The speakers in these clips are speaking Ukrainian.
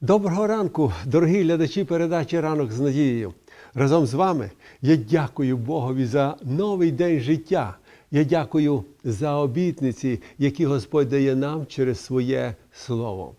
Доброго ранку, дорогі глядачі передачі Ранок з надією. Разом з вами я дякую Богові за новий день життя. Я дякую за обітниці, які Господь дає нам через своє слово.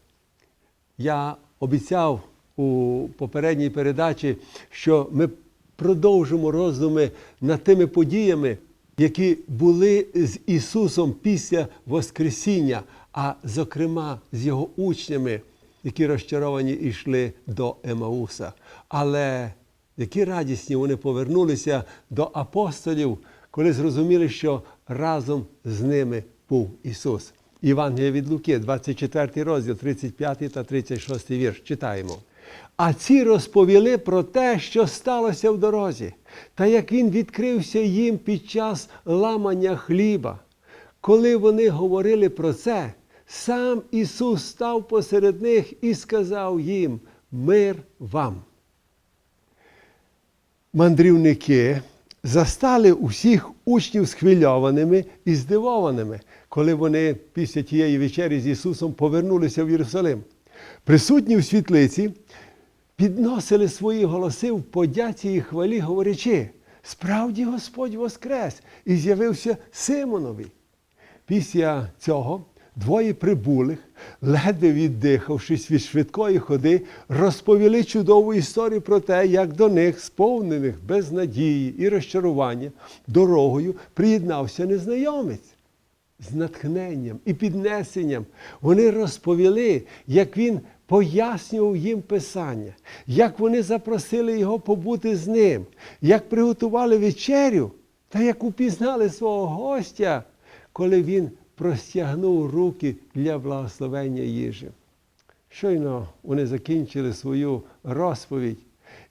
Я обіцяв у попередній передачі, що ми продовжимо роздуми над тими подіями, які були з Ісусом після Воскресіння, а зокрема з його учнями, які розчаровані йшли до Емауса. Але які радісні вони повернулися до апостолів, коли зрозуміли, що разом з ними був Ісус. Євангелія від Луки, 24 розділ, 35 та 36 вірш. Читаємо. А ці розповіли про те, що сталося в дорозі, та як він відкрився їм під час ламання хліба. Коли вони говорили про це, сам Ісус став посеред них і сказав їм: Мир вам. Мандрівники застали усіх учнів схвильованими і здивованими, коли вони після тієї вечері з Ісусом повернулися в Єрусалим. Присутні в світлиці підносили свої голоси в подяці і хвалі, говорячи: справді Господь воскрес і з'явився Симонові. Після цього двоє прибулих, ледве віддихавшись від швидкої ходи, розповіли чудову історію про те, як до них, сповнених без надії і розчарування, дорогою приєднався незнайомець. З натхненням і піднесенням вони розповіли, як він пояснював їм Писання, як вони запросили його побути з ним, як приготували вечерю та як упізнали свого гостя, коли він простягнув руки для благословення їжі. Щойно вони закінчили свою розповідь.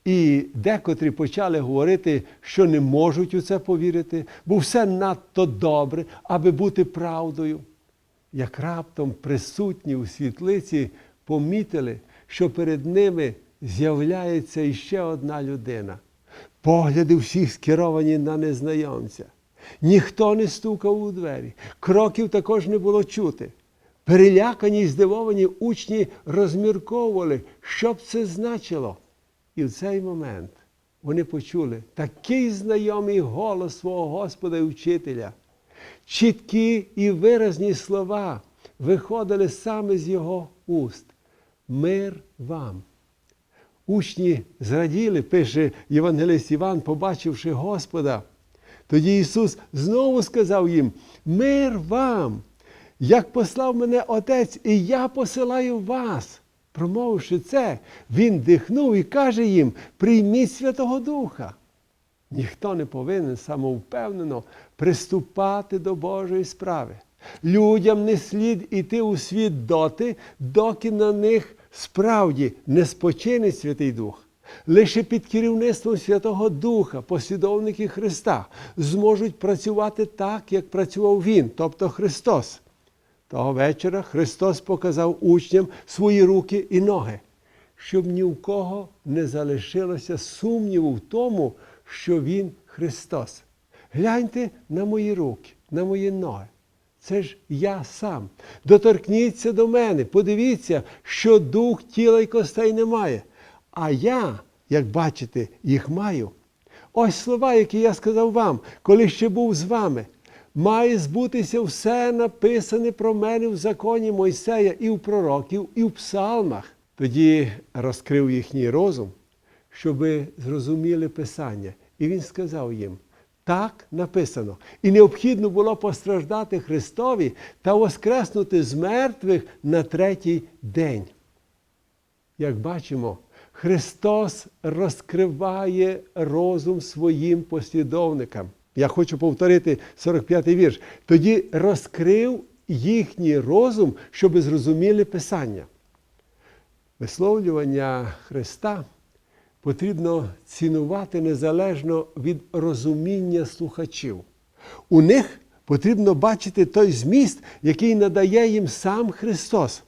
І декотрі почали говорити, що не можуть у це повірити, бо все надто добре, аби бути правдою. Як раптом присутні у світлиці помітили, що перед ними з'являється іще одна людина. Погляди всіх скеровані на незнайомця. Ніхто не стукав у двері, кроків також не було чути. Перелякані й здивовані учні розмірковували, що б це значило. І в цей момент вони почули такий знайомий голос свого Господа і вчителя. Чіткі і виразні слова виходили саме з його уст. Мир вам. Учні зраділи, пише Євангелист Іван, побачивши Господа. Тоді Ісус знову сказав їм: Мир вам! Як послав мене Отець, і я посилаю вас. Промовивши це, Він дихнув і каже їм: прийміть Святого Духа. Ніхто не повинен самовпевнено приступати до Божої справи. Людям не слід іти у світ доти, доки на них справді не спочине Святий Дух. Лише під керівництвом Святого Духа послідовники Христа зможуть працювати так, як працював Він, тобто Христос. Того вечора Христос показав учням свої руки і ноги, щоб ні в кого не залишилося сумніву в тому, що Він Христос. Гляньте на мої руки, на мої ноги. Це ж я сам. Доторкніться до мене, подивіться, що дух тіла й костей немає. А я, як бачите, їх маю. Ось слова, які я сказав вам, коли ще був з вами. Має збутися все написане про мене в законі Мойсея і в пророків, і в псалмах. Тоді розкрив їхній розум, щоб зрозуміли Писання. І він сказав їм: так написано. І необхідно було постраждати Христові та воскреснути з мертвих на третій день. Як бачимо, Христос розкриває розум своїм послідовникам. Я хочу повторити 45-й вірш. Тоді розкрив їхній розум, щоб зрозуміли Писання. Висловлювання Христа потрібно цінувати незалежно від розуміння слухачів. У них потрібно бачити той зміст, який надає їм сам Христос.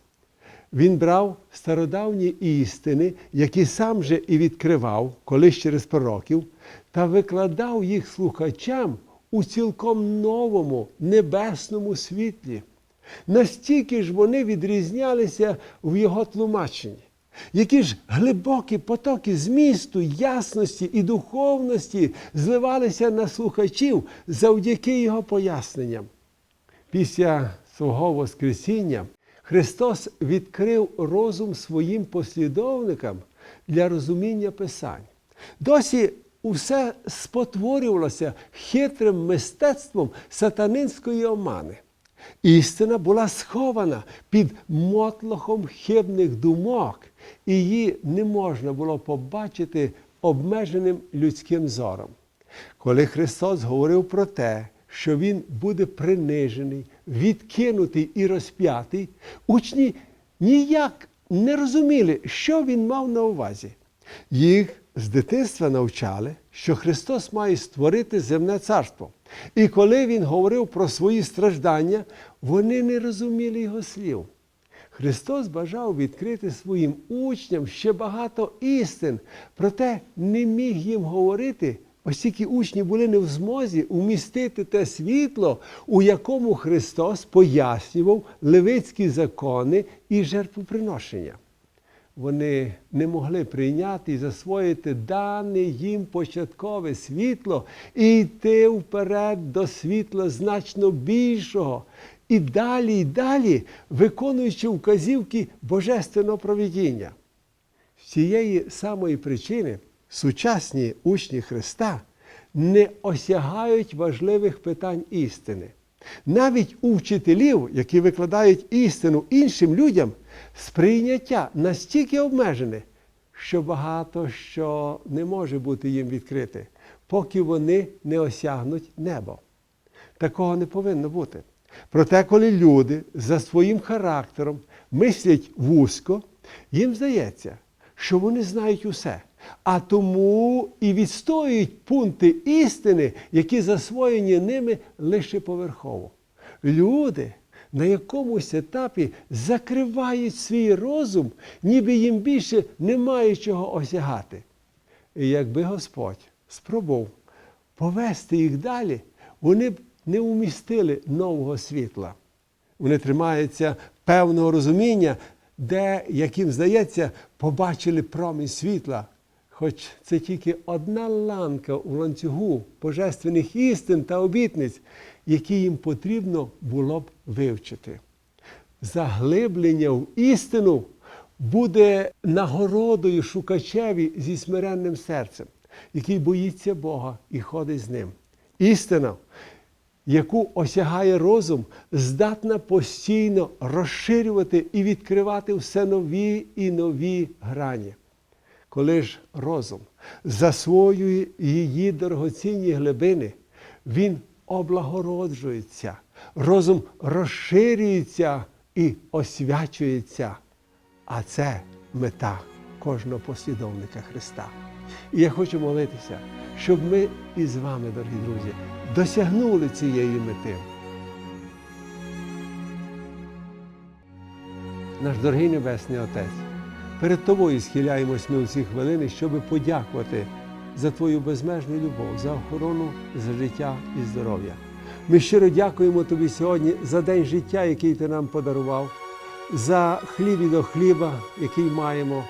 Він брав стародавні істини, які сам же і відкривав, колись через пророків, та викладав їх слухачам у цілком новому небесному світлі. Настільки ж вони відрізнялися в його тлумаченні. Які ж глибокі потоки змісту, ясності і духовності зливалися на слухачів завдяки його поясненням. Після свого Воскресіння Христос відкрив розум своїм послідовникам для розуміння Писань. Досі усе спотворювалося хитрим мистецтвом сатанинської омани. Істина була схована під мотлохом хибних думок, і її не можна було побачити обмеженим людським зором. Коли Христос говорив про те, що Він буде принижений, відкинутий і розп'ятий, учні ніяк не розуміли, що він мав на увазі. Їх з дитинства навчали, що Христос має створити земне царство. І коли Він говорив про свої страждання, вони не розуміли його слів. Христос бажав відкрити своїм учням ще багато істин, проте не міг їм говорити, оскільки учні були не в змозі умістити те світло, у якому Христос пояснював левицькі закони і жертвоприношення. Вони не могли прийняти і засвоїти дане їм початкове світло і йти вперед до світла значно більшого. І далі, і далі, виконуючи вказівки божественного провідіння. З цієї самої причини сучасні учні Христа не осягають важливих питань істини. Навіть у вчителів, які викладають істину іншим людям, сприйняття настільки обмежене, що багато що не може бути їм відкрите, поки вони не осягнуть небо. Такого не повинно бути. Проте, коли люди за своїм характером мислять вузько, їм здається, що вони знають усе, а тому і відстоюють пункти істини, які засвоєні ними лише поверхово. Люди на якомусь етапі закривають свій розум, ніби їм більше немає чого осягати. І якби Господь спробував повести їх далі, вони б не умістили нового світла. Вони тримаються певного розуміння, де, як їм здається, побачили промінь світла. Хоч це тільки одна ланка у ланцюгу божественних істин та обітниць, які їм потрібно було б вивчити. Заглиблення в істину буде нагородою шукачеві зі смиренним серцем, який боїться Бога і ходить з ним. Істина, яку осягає розум, здатна постійно розширювати і відкривати все нові і нові грані. Коли ж розум засвоює її дорогоцінні глибини, він облагороджується, розум розширюється і освячується. А це мета кожного послідовника Христа. І я хочу молитися, щоб ми із вами, дорогі друзі, досягнули цієї мети. Наш дорогий Небесний Отець, перед Тобою схиляємось ми у ці хвилини, щоб подякувати за Твою безмежну любов, за охорону, за життя і здоров'я. Ми щиро дякуємо Тобі сьогодні за день життя, який Ти нам подарував, за хліб і до хліба, який маємо,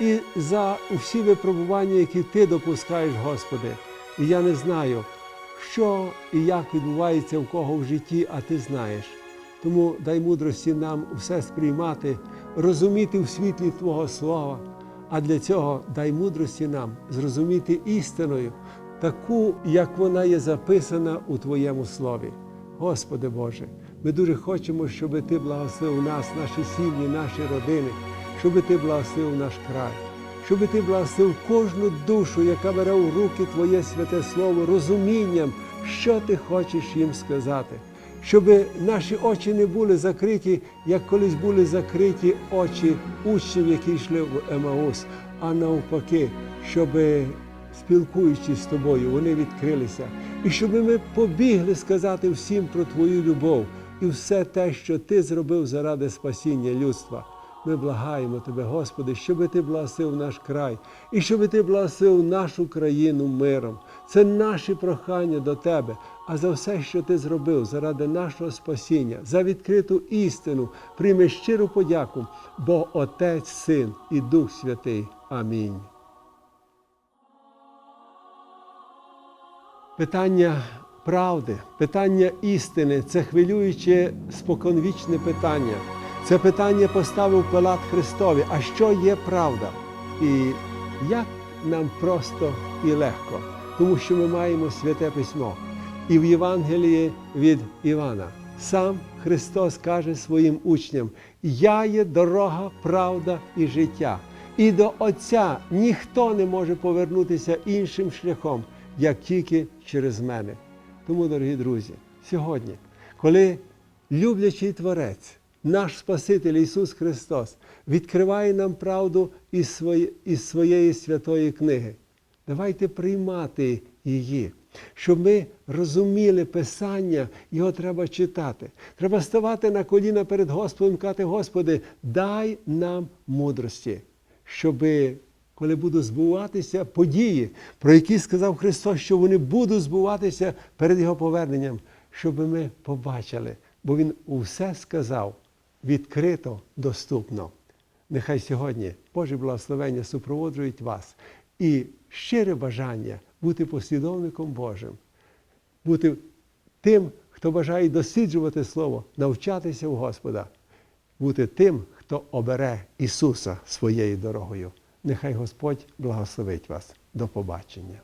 і за усі випробування, які Ти допускаєш, Господи. І я не знаю, що і як відбувається в кого в житті, а Ти знаєш. Тому дай мудрості нам усе сприймати, розуміти в світлі Твого Слова. А для цього дай мудрості нам зрозуміти істиною, таку, як вона є записана у Твоєму слові. Господи Боже, ми дуже хочемо, щоб Ти благословив нас, наші сім'ї, наші родини, щоб Ти благословив наш край, щоб Ти благословив кожну душу, яка бере у руки Твоє святе Слово, розумінням, що Ти хочеш їм сказати щоб наші очі не були закриті, як колись були закриті очі учнів, які йшли в Емаус, а навпаки, щоб, спілкуючись з тобою, вони відкрилися, і щоб ми побігли сказати всім про Твою любов і все те, що Ти зробив заради спасіння людства. Ми благаємо Тебе, Господи, щоб Ти благословив наш край і щоб Ти благословив нашу країну миром. Це наші прохання до Тебе, а за все, що ти зробив заради нашого спасіння, за відкриту істину, прийми щиру подяку, бо Отець, Син і Дух Святий. Амінь. Питання правди, питання істини це хвилююче споконвічне питання. Це питання поставив Пилат Христові. А що є правда? І як нам просто і легко, тому що ми маємо святе письмо. І в Євангелії від Івана сам Христос каже своїм учням: Я є дорога, правда і життя. І до Отця ніхто не може повернутися іншим шляхом, як тільки через мене. Тому, дорогі друзі, сьогодні, коли люблячий Творець, наш Спаситель Ісус Христос, відкриває нам правду із, своє, із своєї святої книги, давайте приймати її. Щоб ми розуміли Писання, його треба читати. Треба ставати на коліна перед Господом і казати, Господи, дай нам мудрості, щоби коли будуть збуватися події, про які сказав Христос, що вони будуть збуватися перед Його поверненням, щоб ми побачили, бо Він усе сказав відкрито, доступно. Нехай сьогодні Боже благословення супроводжують вас і щире бажання бути послідовником Божим, бути тим, хто бажає досліджувати Слово, навчатися у Господа, бути тим, хто обере Ісуса своєю дорогою. Нехай Господь благословить вас. До побачення.